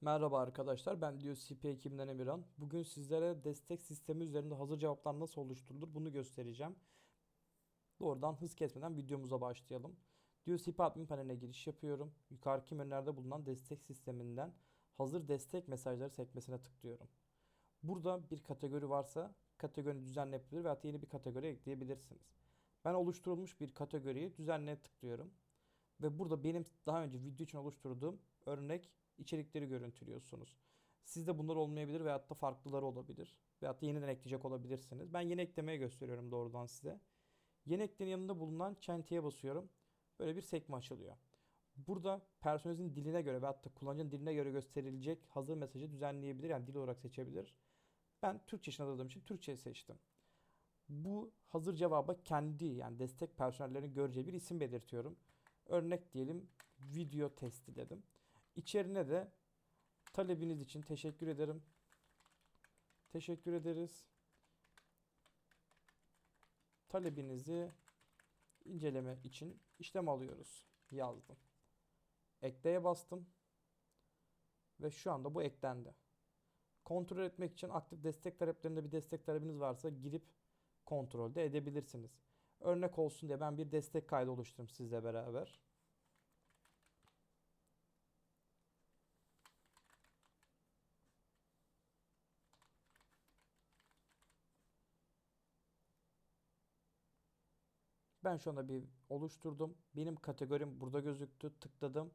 Merhaba arkadaşlar, ben DioCP ekibinden Emirhan. Bugün sizlere destek sistemi üzerinde hazır cevaplar nasıl oluşturulur bunu göstereceğim. Doğrudan hız kesmeden videomuza başlayalım. DioCP admin paneline giriş yapıyorum. Yukarıki menülerde bulunan destek sisteminden hazır destek mesajları sekmesine tıklıyorum. Burada bir kategori varsa kategori düzenleyebilir veya yeni bir kategori ekleyebilirsiniz. Ben oluşturulmuş bir kategoriyi düzenleye tıklıyorum. Ve burada benim daha önce video için oluşturduğum örnek içerikleri görüntülüyorsunuz. Sizde bunlar olmayabilir veyahut da farklıları olabilir. Veyahut da yeniden ekleyecek olabilirsiniz. Ben yeni eklemeye gösteriyorum doğrudan size. Yeni eklenin yanında bulunan çentiye basıyorum. Böyle bir sekme açılıyor. Burada personelinizin diline göre veyahut da kullanıcının diline göre gösterilecek hazır mesajı düzenleyebilir. Yani dil olarak seçebilir. Ben Türkçe için aradığım için Türkçe seçtim. Bu hazır cevaba kendi yani destek personellerinin göreceği bir isim belirtiyorum. Örnek diyelim video testi dedim. İçerine de talebiniz için teşekkür ederim. Teşekkür ederiz. Talebinizi inceleme için işlem alıyoruz. Yazdım. Ekleye bastım. Ve şu anda bu eklendi. Kontrol etmek için aktif destek taleplerinde bir destek talebiniz varsa girip kontrolde edebilirsiniz. Örnek olsun diye ben bir destek kaydı oluştururum sizle beraber. Ben şu anda bir oluşturdum. Benim kategorim burada gözüktü. Tıkladım.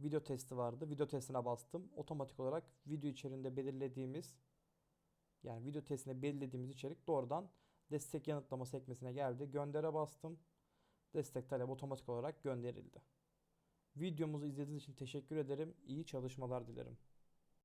Video testi vardı. Video testine bastım. Otomatik olarak video içerisinde belirlediğimiz yani video testinde belirlediğimiz içerik doğrudan destek yanıtlama sekmesine geldi. Göndere bastım. Destek talep otomatik olarak gönderildi. Videomuzu izlediğiniz için teşekkür ederim. İyi çalışmalar dilerim.